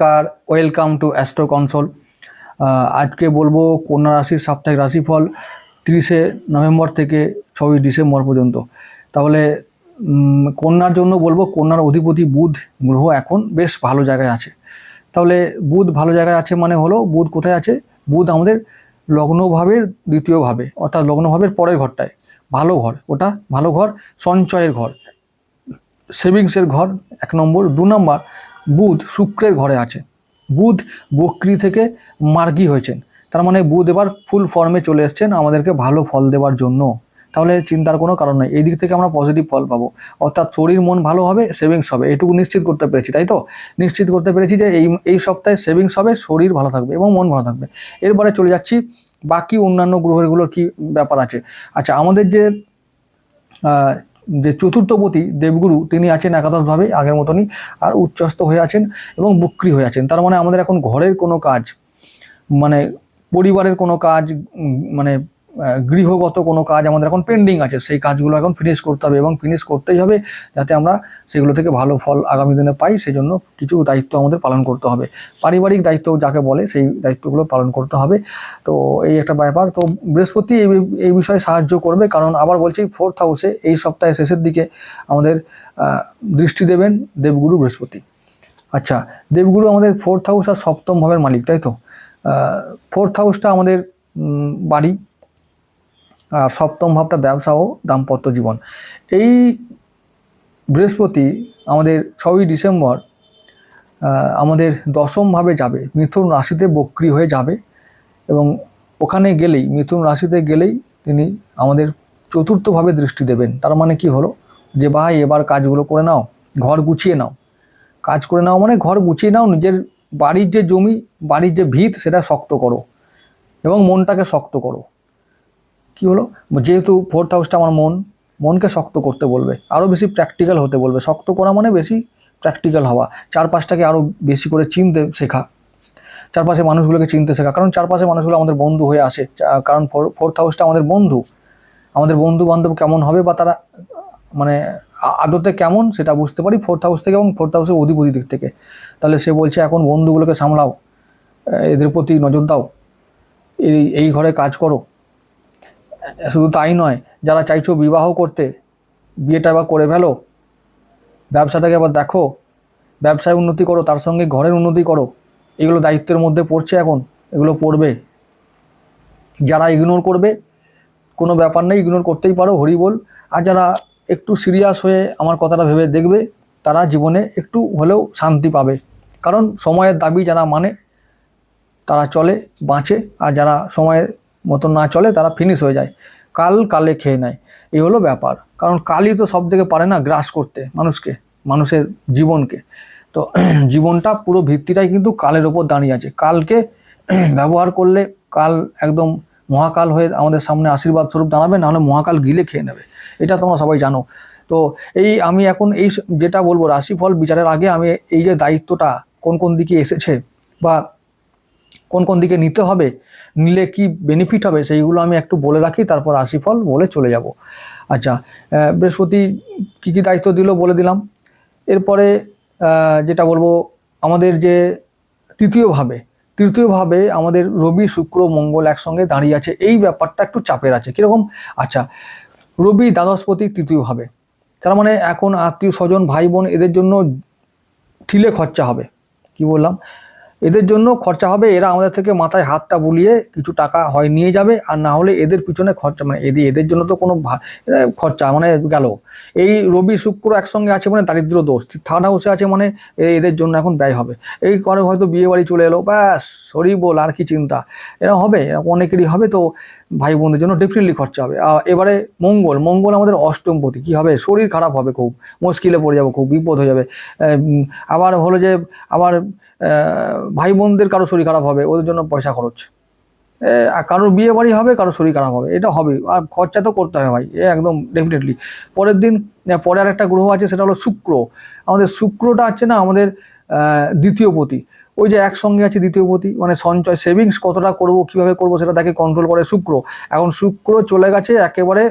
নমস্কার welcome to astro console আজকে বলব কন্যা রাশির সাপ্তাহিক রাশিফল তিরিশে নভেম্বর থেকে ছয়ই ডিসেম্বর পর্যন্ত। তাহলে কন্যার জন্য বলব কন্যার অধিপতি বুধ গ্রহ এখন বেশ ভালো জায়গায় আছে। তাহলে, বুধ ভালো জায়গায় আছে মানে হলো বুধ কোথায় আছে? বুধ আমাদের লগ্নভাবের দ্বিতীয় ভাবে, অর্থাৎ লগ্নভাবের পরের ঘরটায়। ভালো ঘর, ওটা ভালো ঘর, সঞ্চয়ের ঘর। সেভিংসের ঘর এক নম্বর। দু নম্বর বুধ শুক্রের ঘরে আছে। বুধ বকরি থেকে মার্গী হয়েছেন। তার মানে বুধ এবার ফুল ফর্মে চলে এসেছেন আমাদেরকে ভালো ফল দেওয়ার জন্য। তাহলে চিন্তার কোনো কারণ নেই। এই দিক থেকে আমরা পজিটিভ ফল পাবো। অর্থাৎ শরীর মন ভালো হবে সেভিংস হবে। এটুকু নিশ্চিত করতে পেরেছি, তাই তো? নিশ্চিত করতে পেরেছি যে এই এই সপ্তাহে সেভিংস হবে, শরীর ভালো থাকবে এবং মন ভালো থাকবে। এরপরে চলে যাচ্ছি, বাকি অন্যান্য গ্রহগুলোর কি ব্যাপার আছে? আচ্ছা আমাদের যে যে চতুর্থপতি দেবগুরু, তিনি আছেন একাদশভাবে আগের মতনই, আর উচ্চস্থ হয়ে আছেন এবং বুক্রি হয়ে আছেন। তার মানে আমাদের এখন ঘরের কোনো কাজ মানে পরিবারের কোনো কাজ মানে গৃহগত কোনো কাজ আমাদের এখন পেন্ডিং আছে, সেই কাজগুলো এখন ফিনিশ করতে হবে এবং ফিনিশ করতেই হবে যাতে আমরা সেগুলো থেকে ভালো ফল আগামী দিনে পাই সেই জন্য কিছু দায়িত্ব আমাদের পালন করতে হবে। পারিবারিক দায়িত্ব যাকে বলে সেই দায়িত্বগুলো পালন করতে হবে। তো এই একটা ব্যাপার, তো বৃহস্পতি এই এই বিষয়ে সাহায্য করবে, কারণ আবার বলছি ফোর্থ হাউসে এই সপ্তাহের শেষের দিকে আমাদের দৃষ্টি দেবেন দেবগুরু বৃহস্পতি। আচ্ছা দেবগুরু আমাদের ফোর্থ হাউস আর সপ্তম ভাবের মালিক, তাই তো? ফোর্থ হাউসটা আমাদের বাড়ি আর সপ্তম ভাবটা ব্যবসা ও দাম্পত্য জীবন। এই বৃহস্পতি আমাদের ছয়ই ডিসেম্বর আমাদের দশমভাবে যাবে। মিথুন রাশিতে বক্রি হয়ে যাবে এবং ওখানে গেলেই, মিথুন রাশিতে গেলেই তিনি আমাদের চতুর্থভাবে দৃষ্টি দেবেন। তার মানে কি হলো? যে ভাই, এবার কাজগুলো করে নাও, ঘর গুছিয়ে নাও। কাজ করে নাও মানে ঘর গুছিয়ে নাও, নিজের বাড়ির যে জমি, বাড়ির যে ভিত, সেটা শক্ত করো এবং মনটাকে শক্ত করো। কি হলো? যেহেতু ফোর্থ হাউসটা আমার মন, মনকে শক্ত করতে বলবে আরও বেশি প্র্যাকটিক্যাল হতে বলবে। শক্ত করা মানে বেশি প্র্যাকটিক্যাল হওয়া, চারপাশটাকে আরও বেশি করে চিনতে শেখা, চারপাশে মানুষগুলোকে চিনতে শেখা, কারণ চারপাশে মানুষগুলো আমাদের বন্ধু হয়ে আসে কারণ ফোর্থ হাউসটা আমাদের বন্ধু আমাদের বন্ধু বান্ধব কেমন হবে বা তারা মানে আদতে কেমন সেটা বুঝতে পারি ফোর্থ হাউস থেকে এবং ফোর্থ হাউসের অধিপতি দিক থেকে। তাহলে সে বলছে, এখন বন্ধুগুলোকে সামলাও, এদের প্রতি নজর দাও, এই এই ঘরে কাজ করো। শুধু তাই নয়, যারা চাইছো বিবাহ করতে, বিয়েটা এবার করে ফেলো, ব্যবসাটাকে এবার দেখো, ব্যবসায় উন্নতি করো, তার সঙ্গে ঘরের উন্নতি করো, এগুলো দায়িত্বের মধ্যে পড়ছে এখন, এগুলো পড়বে। যারা ইগনোর করবে, কোনো ব্যাপার নেই ইগনোর করতেই পারো, হরি বল। আর যারা একটু সিরিয়াস হয়ে আমার কথাটা ভেবে দেখবে, তারা জীবনে একটু হলেও শান্তি পাবে। কারণ সময়ের দাবি যারা মানে তারা চলে, বাঁচে। আর যারা সময়ের মতন না চলে তারা ফিনিশ হয়ে যায়। কাল কালে খেয়ে নেয়। এই হলো ব্যাপার। কারণ কালই তো সব থেকে পারে না গ্রাস করতে মানুষকে, মানুষের জীবনকে। তো জীবনটা পুরো ভিত্তিটাই কিন্তু কালের ওপর দাঁড়িয়ে আছে। কালকে ব্যবহার করলে কাল একদম মহাকাল হয়ে আমাদের সামনে আশীর্বাদ স্বরূপ দাঁড়াবে নাহলে মহাকাল গিলে খেয়ে নেবে। এটা তোমরা সবাই জানো। তো এই আমি এখন এই যেটা বলব, রাশিফল বিচারের আগে আমি এই যে দায়িত্বটা কোন কোন দিকে এসেছে বা কোন কোন দিকে নিতে হবে, নিলে কি বেনিফিট হবে সেইগুলো আমি একটু বলে রাখি, তারপর রাশিফল বলে চলে যাব। আচ্ছা বৃহস্পতি কী কী দায়িত্ব দিল বলে দিলাম। এরপরে যেটা বলব, আমাদের যে তৃতীয়ভাবে তৃতীয়ভাবে আমাদের রবি, শুক্র, মঙ্গল একসঙ্গে দাঁড়িয়ে আছে, এই ব্যাপারটা একটু চাপের আছে, কীরকম? আচ্ছা রবি, দ্বাদশপতি তৃতীয়ভাবে তার মানে এখন আত্মীয় স্বজন, ভাই বোন এদের জন্য ঠিলে খরচা হবে, কি বললাম? এদের জন্য খরচা হবে, এরা আমাদের থেকে মাথায় হাতটা বুলিয়ে কিছু টাকা হয় নিয়ে যাবে, আর না হলে এদের পিছনে খরচা মানে এদের এদের জন্য তো কোনো খরচা মানে গেল। এই রবি শুক্র একসঙ্গে আছে মানে দারিদ্র দোষ, থার্ড হাউসে আছে মানে এদের জন্য এখন ব্যয় হবে। এই কারণে হয়তো বিয়ে বাড়ি চলে এলো, ব্যাস, সরি বল, আর কি চিন্তা। এরকম হবে, অনেকেরই হবে তো ভাই বোনদের জন্য ডেফিনেটলি খরচা হবে। এবারে মঙ্গল মঙ্গল আমাদের অষ্টম প্রতি কী হবে? শরীর খারাপ হবে খুব, মুশকিলে পড়ে যাব, খুব বিপদ হয়ে যাবে। আবার হলো যে, আবার ভাই বোনদের কারও শরীর খারাপ হবে, ওদের জন্য পয়সা খরচ। কারোর বিয়ে বাড়ি হবে, কারোর শরীর খারাপ হবে, এটা হবে। আর খরচা তো করতে হবে ভাই, এ একদম ডেফিনেটলি পরের দিন পরে আর একটা গ্রহ আছে, সেটা হলো শুক্র। আমাদের শুক্রটা হচ্ছে না, আমাদের দ্বিতীয় পতি। ওই যে একসঙ্গে আছে দ্বিতীয়পতি মানে সঞ্চয় সেভিংস কতটা করব, কীভাবে করব সেটা তাকে কন্ট্রোল করে শুক্র। এখন শুক্র চলে গেছে একেবারে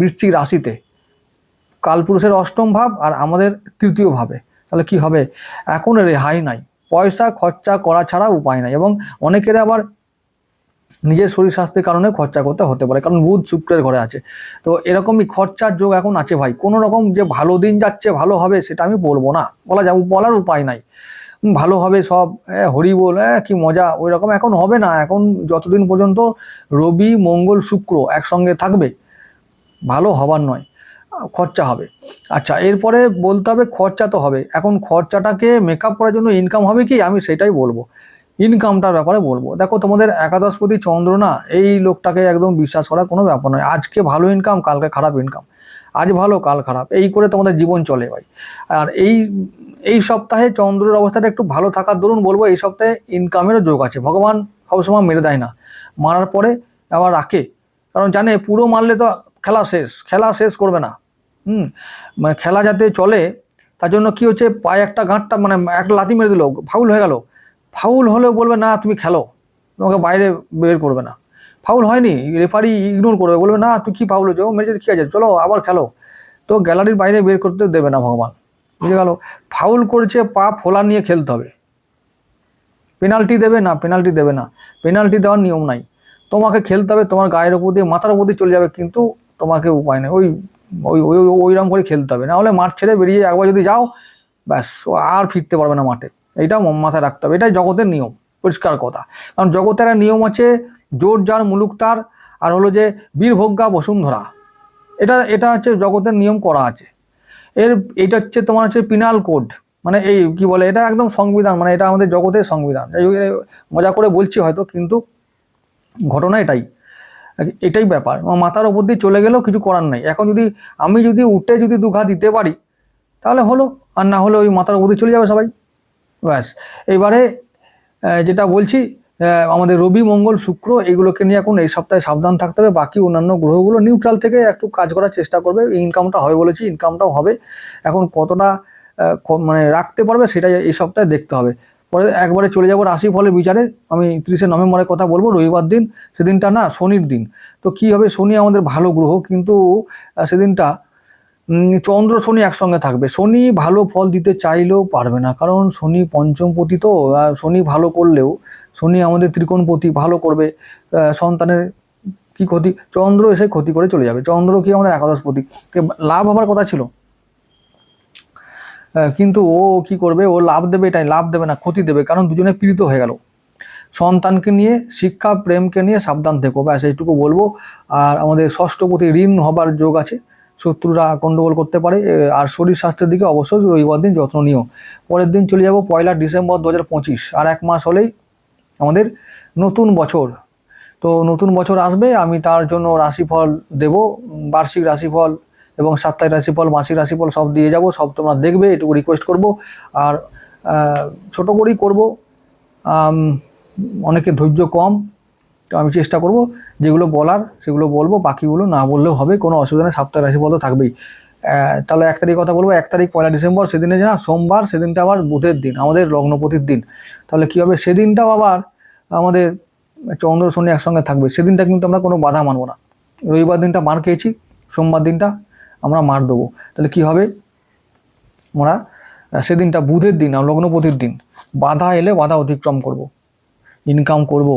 বৃশ্চিক রাশিতে। কালপুরুষের অষ্টম ভাব আর আমাদের তৃতীয় ভাবে। তাহলে কি হবে? এখন রেহাই নাই। পয়সা খরচা করা ছাড়া উপায় নাই এবং অনেকের আবার নিজের শরীর স্বাস্থ্যের কারণে খরচা করতে হতে পারে, কারণ বুধ শুক্রের ঘরে আছে। তো এরকমই খরচার যোগ এখন আছে ভাই। কোনো রকম যে ভালো দিন যাচ্ছে, ভালো হবে, সেটা আমি বলব না। বলা যাব, বলার উপায় নাই। ভালো হবে সব হরি বল এ, কি মজা ওই রকম এখন হবে না। এখন যতদিন পর্যন্ত রবি মঙ্গল শুক্র একসঙ্গে থাকবে ভালো হবার নয় খরচা হবে। আচ্ছা এরপরে বলতে হবে খরচা তো হবে। এখন খরচাটাকে মেকআপ করার জন্য ইনকাম হবে কি? আমি সেটাই বলব। ইনকামটার ব্যাপারে বলব। দেখো তোমাদের একাদশপতি চন্দ্র না এই লোকটাকে একদম বিশ্বাস করার কোনো ব্যাপার নয়। আজকে ভালো ইনকাম কালকে খারাপ ইনকাম আজ ভালো, কাল খারাপ। এই করে তোমাদের জীবন চলে ভাই। আর এই এই সপ্তাহে চন্দ্রের অবস্থাটা একটু ভালো থাকার দরুন বলব এই সপ্তাহে ইনকামেরও যোগ আছে। ভগবান সবসময় মেরে দেয় না। মারার পরে আবার রাখে। কারণ জানে, পুরো মারলে তো খেলা শেষ। খেলা শেষ করবে না। হুম? মানে খেলা যাতে চলে, তার জন্য কি হচ্ছে, পায়ে একটা গাঁটটা মানে একটা লাথি মেরে দিল, ফাউল হয়ে গেল। ফাউল হলেও বলবে, না, তুমি খেলো। তোমাকে বাইরে বের করবে না। ফাউল হয়নি রেফারি ইগনোর করবে, বলবে, না, তুই কি ফাউল হয়েছে? ও মেরেছে কী আছে, চলো, আবার খেলো। তো গ্যালারির বাইরে বের করতে দেবে না ভগবান, বুঝে গেল? ফাউল করেছে, পা ফোলা নিয়ে খেলতে হবে। পেনাল্টি দেবে না পেনাল্টি দেবে না। পেনাল্টি দেওয়ার নিয়ম নাই। তোমাকে খেলতে হবে, তোমার গায়ের উপর দিয়ে, মাথার উপর দিয়ে চলে যাবে, কিন্তু তোমাকে উপায় নেই। ওই ওই ওই ওইরকম করে খেলতে হবে। নাহলে মাঠ ছেড়ে বেরিয়ে একবার যদি যাও, ব্যাস আর ফিরতে পারবে না মাঠে। এইটা মাথায় রাখতে হবে। এটাই জগতের নিয়ম, পরিষ্কার কথা। কারণ জগতের একটা নিয়ম আছে জোর যার মুলুক তার, আর হলো যে বীরভোগ্যা বসুন্ধরা। এটা এটা হচ্ছে জগতের নিয়ম করা আছে। এর, এটা হচ্ছে তোমার হচ্ছে পিনাল কোড। মানে এই কি বলে, এটা একদম সংবিধান মানে এটা আমাদের জগতের সংবিধান। মজা করে বলছি হয়তো, কিন্তু ঘটনা এটাই। এটাই ব্যাপার। মাথার ওপর দিয়ে চলে গেলেও কিছু করার নাই। এখন যদি আমি যদি উঠে যদি দুঘা দিতে পারি, তাহলে হলো, আর না হলে ওই মাথার ওপর দিয়ে চলে যাবে সবাই। ব্যাস। এবারে যেটা বলছি আমাদের রবি, মঙ্গল, শুক্র, এগুলোকে নিয়ে এখন এই সপ্তাহে সাবধান থাকতে হবে। বাকি অন্যান্য গ্রহগুলো নিউট্রাল থেকে একটু কাজ করার চেষ্টা করবে। ইনকামটা হবে বলেছি ইনকামটাও হবে। এখন কতটা মানে রাখতে পারবে সেটাই এই সপ্তাহে দেখতে হবে। পরে একবারে চলে যাব রাশি ফলের বিচারে। আমি তিরিশে নভেম্বরের কথা বলব, রবিবার দিন। সেদিনটা না শনির দিন। তো কি হবে, শনি আমাদের ভালো গ্রহ, কিন্তু সেদিনটা চন্দ্র, শনি একসঙ্গে থাকবে। শনি ভালো ফল দিতে চাইলেও পারবে না। কারণ শনি পঞ্চমপতি তো শনি ভালো করলেও শনি আমাদের ত্রিকোণপতি ভালো করবে সন্তানের কি ক্ষতি? চন্দ্র এসে ক্ষতি করে চলে যাবে। চন্দ্র কি আমাদের একাদশপতি তো লাভ হবার কথা ছিল। কিন্তু ও কি করবে? ও লাভ দেবে এটাই, লাভ দেবে না, ক্ষতি দেবে, কারণ দুজনে পীড়িত হয়ে গেল। সন্তানকে নিয়ে, শিক্ষা, প্রেমকে নিয়ে সাবধান থেকো, ব্যাস, এইটুকু বলব। আর আমাদের ষষ্ঠপতি ঋণ হবার যোগ আছে। শত্রুরা গন্ডগোল করতে পারে আর শরীর স্বাস্থ্যের দিকে অবশ্যই রবিবার দিন যত্ন নিও। পরের দিন চলে যাব পয়লা ডিসেম্বর দু আর এক মাস হলেই আমাদের নতুন বছর। তো নতুন বছর আসবে, আমি তার জন্য রাশিফল দেব, বার্ষিক রাশিফল এবং সাপ্তাহিক রাশিফল, মাসিক রাশিফল সব দিয়ে যাব, সব তোমরা দেখবে, এটুকু রিকোয়েস্ট করব। আর ছোট করেই করব অনেকে ধৈর্য কম, তো আমি চেষ্টা করব, যেগুলো বলার সেগুলো বলব, বাকিগুলো না বললেও হবে, কোনো অসুবিধা নেই, সাপ্তাহিক রাশিফল তো থাকবেই। তাহলে এক তারিখ কথা বলব, এক তারিখ পয়লা ডিসেম্বর, সেদিনে না, সোমবার, সেদিনটা আবার বুধের দিন, আমাদের লগ্নপতির দিন। তাহলে কী হবে? সেদিনটাও আবার আমাদের চন্দ্র শনি একসঙ্গে থাকবে। সেদিনটা কিন্তু আমরা কোনো বাধা মানবো না। রবিবার দিনটা মার খেয়েছি, সোমবার দিনটা আমরা মার দেবো। তাহলে কি হবে? আমরা সেদিনটা বুধের দিন আর লগ্নপতির দিন। বাধা এলে বাধা অতিক্রম করব। ইনকাম করব।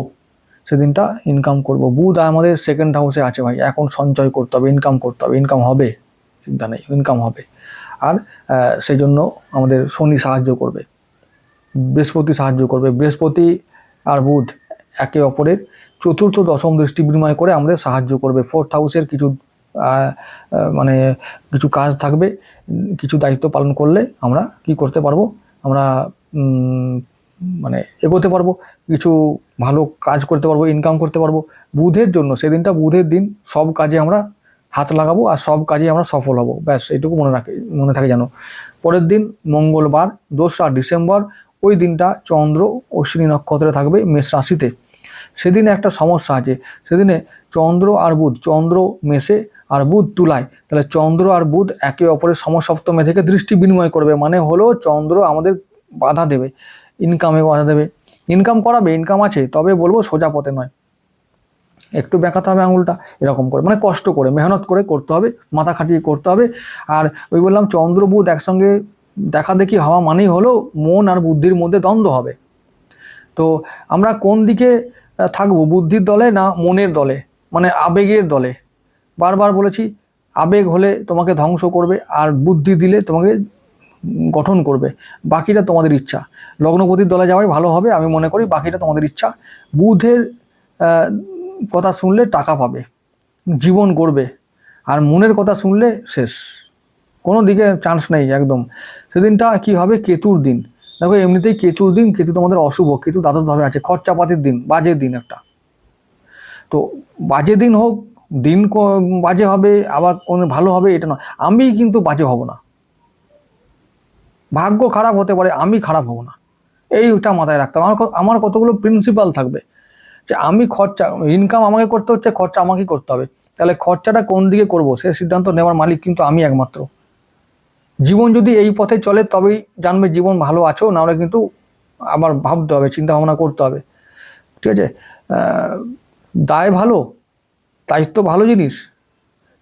সেদিনটা ইনকাম করব। বুধ আমাদের সেকেন্ড হাউসে আছে ভাই। এখন সঞ্চয় করতে হবে ইনকাম করতে হবে। ইনকাম হবে। চিন্তা নেই ইনকাম হবে। আর সেই জন্য আমাদের শনি সাহায্য করবে। বৃহস্পতি সাহায্য করবে। বৃহস্পতি আর বুধ একে অপরের চতুর্থ, দশম দৃষ্টি বিনিময় করে আমাদের সাহায্য করবে। ফোর্থ হাউসের কিছু মানে কিছু কাজ থাকবে, কিছু দায়িত্ব পালন করলে আমরা কি করতে পারব? আমরা মানে এগোতে পারব, কিছু ভালো কাজ করতে পারব ইনকাম করতে পারব। বুধের জন্য, সেদিনটা বুধের দিন সব কাজে আমরা হাত লাগাবো আর সব কাজে আমরা সফল হব। ব্যাস, এইটুকু মনে রাখে, মনে থাকে যেন। পরের দিন মঙ্গলবার, দোসরা ডিসেম্বর, ওই দিনটা চন্দ্র অশ্বিনী নক্ষত্রে থাকবে মেষ রাশিতে। সেদিনে একটা সমস্যা আছে। সেদিনে চন্দ্র আর বুধ, চন্দ্র মেষে আর বুধ তুলায়। তাহলে চন্দ্র আর বুধ একে অপরের সমসপ্তমে থেকে দৃষ্টি বিনিময় করবে। মানে হলো চন্দ্র আমাদের বাধা দেবে ইনকামে বাধা দেবে। ইনকাম করাবে ইনকাম আছে, তবে বলব সোজা পথে নয়। একটু বেঁকাতে হবে আঙুলটা, এরকম করে। মানে কষ্ট করে, মেহনত করে করতে হবে, মাথা খাটিয়ে করতে হবে। আর ওই বললাম চন্দ্র বুধ একসঙ্গে দেখা দেখি হওয়া মানেই হলো মন আর বুদ্ধির মধ্যে দ্বন্দ্ব হবে। তো আমরা কোন দিকে থাকব? বুদ্ধির দলে না মনের দলে? মানে আবেগের দলে? বারবার বলেছি, আবেগ হলে তোমাকে ধ্বংস করবে আর বুদ্ধি দিলে তোমাকে গঠন করবে। বাকিটা তোমাদের ইচ্ছা। লগ্নপতির দলে যাওয়াই ভালো হবে, আমি মনে করি বাকিটা তোমাদের ইচ্ছা। বুধের কথা শুনলে টাকা পাবে, জীবন করবে আর মনের কথা শুনলে শেষ। কোনো দিকে চান্স নেই একদম। সেদিনটা কি হবে? কেতুর দিন। দেখো, এমনিতেই কেতুর দিন, কেতু তোমাদের অশুভ। কেতু দ্বাদশভাবে আছে, খরচাপাতির দিন, বাজে দিন একটা। তো বাজে দিন হোক, দিন বাজে হবে, আবার কোনো ভালো হবে, এটা নয়। আমি কিন্তু বাজে হব না। ভাগ্য খারাপ হতে পারে, আমি খারাপ হব না। এইটা মাথায় রাখতে হবে। আমার আমার কতগুলো প্রিন্সিপাল থাকবে। যে আমি খরচা ইনকাম আমাকে করতে হচ্ছে, খরচা আমাকেই করতে হবে। তাহলে খরচাটা কোন দিকে করব? সে সিদ্ধান্ত নেওয়ার মালিক কিন্তু আমি একমাত্র। জীবন যদি এই পথে চলে, তবেই জানবে জীবন ভালো আছো, নাহলে কিন্তু আবার ভাবতে হবে চিন্তা ভাবনা করতে হবে। ঠিক আছে? দায় ভালো, দায়িত্ব ভালো জিনিস,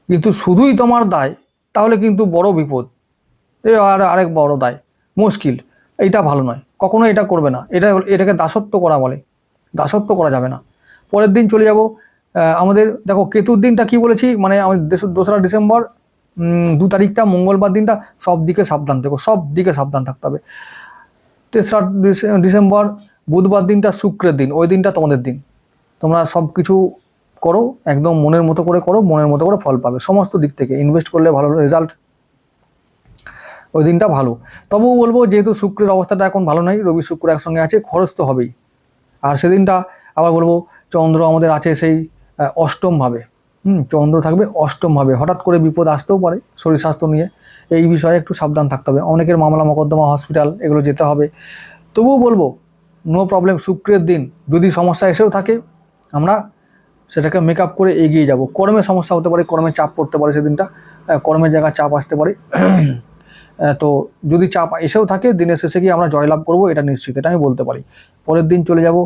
কিন্তু শুধুই তোমার দায়, তাহলে কিন্তু বড় বিপদ। এ আর আরেক বড় দায়, মুশকিল। এইটা ভালো নয় কখনো এটা করবে না। এটা এটাকে দাসত্ব করা বলে। দাসত্ব করা যাবে না। পরের দিন চলে যাব আমাদের, দেখো, কেতুর দিনটা কি বলেছি? মানে আমাদের দোসরা ডিসেম্বর দু তারিখটা, মঙ্গলবার দিনটা, সব দিকে সাবধান থেকো, সব দিকে সাবধান থাকতে হবে। তেসরা ডিসেম্বর, বুধবার দিনটা শুক্রের দিন, ওই দিনটা তোমাদের দিন। তোমরা সব কিছু করো, একদম মনের মতো করে করো, মনের মতো করে ফল পাবে, সমস্ত দিক থেকে। ইনভেস্ট করলে ভালো রেজাল্ট ওই দিনটা ভালো। তবুও বলব, যেহেতু শুক্রের অবস্থাটা এখন ভালো নয় রবি শুক্র একসঙ্গে আছে, খরচ তো হবেই। আর সেদিনটা আবার বলব চন্দ্র আমাদের আছে সেই আহ, অষ্টম ভাবে হুম চন্দ্র থাকবে অষ্টম ভাবে হঠাৎ করে বিপদ আসতেও পারে শরীর স্বাস্থ্য নিয়ে। এই বিষয়ে একটু সাবধান থাকতে হবে। অনেকের মামলা মোকদ্দমা হসপিটাল এগুলো যেতে হবে। তবুও বলব নো প্রবলেম শুক্রের দিন। যদি সমস্যা এসেও থাকে আমরা সেটাকে মেক করে এগিয়ে যাব। কর্মে সমস্যা হতে পারে কর্মে চাপ পড়তে পারে সেদিনটা। কর্মের জায়গায় চাপ আসতে পারে। তো যদি চাপ এসেও থাকে, দিনের শেষে গিয়ে আমরা জয়লাভ করব, এটা নিশ্চিত, এটা আমি বলতে পারি। পরের দিন চলে যাব,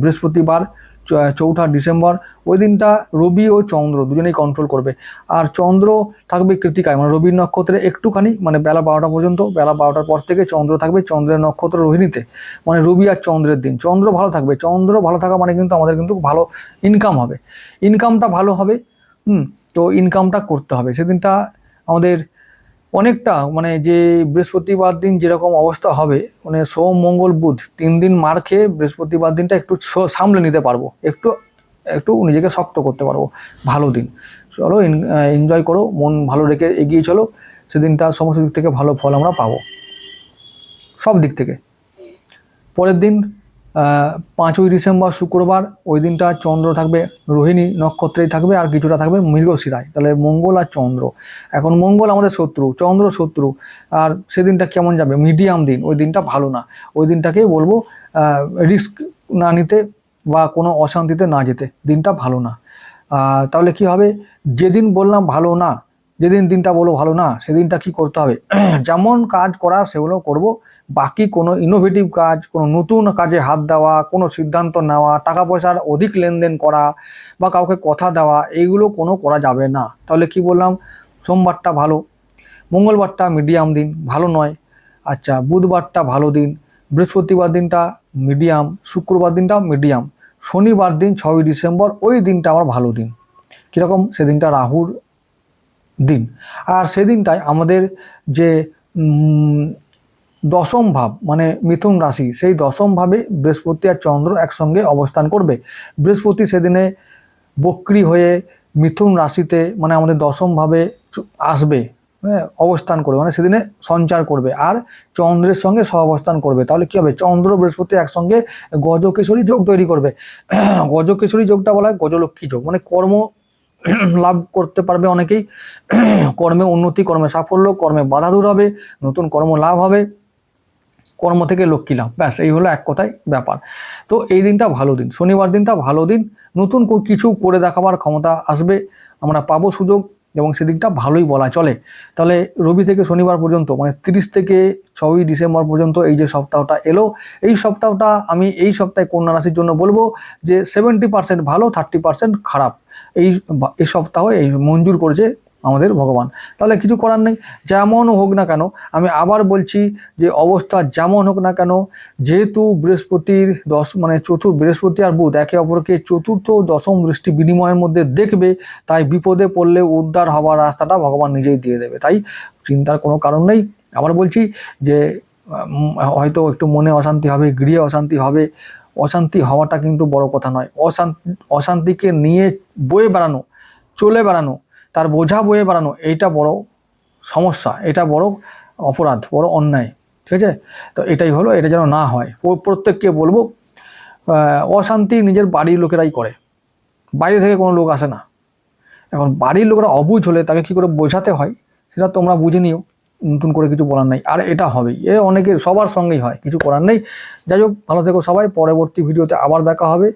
বৃহস্পতিবার চৌঠা ডিসেম্বর, ওই দিনটা রবি ও চন্দ্র দুজনেই কন্ট্রোল করবে। আর চন্দ্র থাকবে কৃতিকায় মানে রবির নক্ষত্রে একটুখানি মানে বেলা বারোটা পর্যন্ত, বেলা বারোটার পর থেকে চন্দ্র থাকবে চন্দ্রের নক্ষত্র রোহিণীতে মানে রবি আর চন্দ্রের দিন। চন্দ্র ভালো থাকবে, চন্দ্র ভালো থাকা মানে কিন্তু আমাদের কিন্তু ভালো ইনকাম হবে। ইনকামটা ভালো হবে, হুম, তো ইনকামটা করতে হবে। সেদিনটা আমাদের অনেকটা মানে যে বৃহস্পতিবার দিন যেরকম অবস্থা হবে মানে সোম, মঙ্গল, বুধ, তিন দিন মার খেয়ে বৃহস্পতিবার দিনটা একটু সামলে নিতে পারব। একটু একটু নিজেকে শক্ত করতে পারব। ভালো দিন। চলো এনজয় করো, মন ভালো রেখে এগিয়ে চলো। সেদিনটা সমস্ত দিক থেকে ভালো ফল আমরা পাবো। সব দিক থেকে। পরের দিন পাঁচই ডিসেম্বর শুক্রবার ওই দিনটা চন্দ্র থাকবে, রোহিণী নক্ষত্রেই থাকবে আর কিছুটা থাকবে মৃগশিরায় তাহলে মঙ্গল আর চন্দ্র। এখন মঙ্গল আমাদের শত্রু, চন্দ্র শত্রু, আর সেদিনটা কেমন যাবে? মিডিয়াম দিন, ওই দিনটা ভালো না। ওই দিনটাকেই বলব রিস্ক না নিতে বা কোনো অশান্তিতে না যেতে, দিনটা ভালো না। তাহলে কি হবে? যেদিন বললাম ভালো না, যেদিন দিনটা বলো ভালো না, সেদিনটা কি করতে হবে? যেমন কাজ করা সেগুলো করব বাকি কোনো ইনোভেটিভ কাজ, কোনো নতুন কাজে হাত দেওয়া, কোনো সিদ্ধান্ত নেওয়া টাকা পয়সার অধিক লেনদেন করা বা কাউকে কথা দেওয়া, এইগুলো কোনো করা যাবে না। তাহলে কি বললাম? সোমবারটা ভালো, মঙ্গলবারটা মিডিয়াম দিন, ভালো নয়। আচ্ছা বুধবারটা ভালো দিন, বৃহস্পতিবার দিনটা মিডিয়াম শুক্রবার দিনটা মিডিয়াম শনিবার দিন ছয়ই ডিসেম্বর, ওই দিনটা আমার ভালো দিন। কীরকম? সেদিনটা রাহুর দিন। আর সেদিনটায় আমাদের যে দশম ভাব মানে মিথুন রাশি, সেই দশম ভাবে বৃহস্পতি আর চন্দ্র একসঙ্গে অবস্থান করবে। বৃহস্পতি সেদিনে বক্রি হয়ে মিথুন রাশিতে মানে আমাদের দশম ভাবে চ- আসবে হ্যাঁ অবস্থান করবে মানে সেদিনে সঞ্চার করবে। আর চন্দ্রের সঙ্গে সহাবস্থান করবে। তাহলে কি হবে? চন্দ্র, বৃহস্পতি একসঙ্গে গজকেশরী যোগ তৈরি করবে। গজকেশরী যোগটা বলা হয় গজলক্ষ্মী যোগ মানে কর্ম লাভ করতে পারবে অনেকেই। কর্মে উন্নতি, কর্মে সাফল্য, কর্মে বাধা দূর হবে, নতুন কর্ম লাভ হবে। কর্ম থেকে লক্ষ্মী লাভ। ব্যাস, এই হলো এক কথায় ব্যাপার। তো এই দিনটা ভালো দিন। শনিবার দিনটা ভালো দিন। নতুন কিছু করে দেখাবার ক্ষমতা আসবে। আমরা পাবো সুযোগ এবং সেদিকটা ভালোই বলা চলে। তাহলে রবি থেকে শনিবার পর্যন্ত মানে তিরিশ থেকে ছয়ই ডিসেম্বর পর্যন্ত এই যে সপ্তাহটা এলো, এই সপ্তাহটা আমি এই সপ্তাহে কন্যা রাশির জন্য বলব যে সেভেন্টি পার্সেন্ট ভালো থার্টি পার্সেন্ট খারাপ। এই এই সপ্তাহ এই মঞ্জুর করেছে আমাদের ভগবান। তাহলে কিছু করার নেই। যেমন হোক না কেন, আমি আবার বলছি যে অবস্থা যেমন হোক না কেন, যেহেতু বৃহস্পতির দশ মানে চতুর্থ বৃহস্পতি আর বুধ একে অপরকে চতুর্থ দশম দৃষ্টি বিনিময়ের মধ্যে দেখবে, তাই বিপদে পড়লে উদ্ধার হওয়ার রাস্তাটা ভগবান নিজেই দিয়ে দেবে। তাই চিন্তার কোনো কারণ নেই। আবার বলছি যে হয়তো একটু মনে অশান্তি হবে, গৃহে অশান্তি হবে। অশান্তি হওয়াটা কিন্তু বড় কথা নয়। অশান্তি অশান্তিকে নিয়ে বয়ে বেড়ানো, চলে বেড়ানো তার বোঝা বয়ে বাড়ানো এইটা বড় সমস্যা, এটা বড় অপরাধ, বড় অন্যায়, ঠিক আছে? তো এটাই হলো, এটা যেন না হয়। প্রত্যেককে বলব অশান্তি নিজের বাড়ির লোকেরাই করে। বাইরে থেকে কোনো লোক আসে না। এখন বাড়ির লোকরা অবুঝ হলে তাকে কি করে বোঝাতে হয়, সেটা তোমরা বুঝে নিও। নতুন করে কিছু বলার নেই। আর এটা হবেই। এ অনেকের সবার সঙ্গেই হয়, কিছু করার নেই। যাই হোক, ভালো থেকো সবাই। পরবর্তী ভিডিওতে আবার দেখা হবে।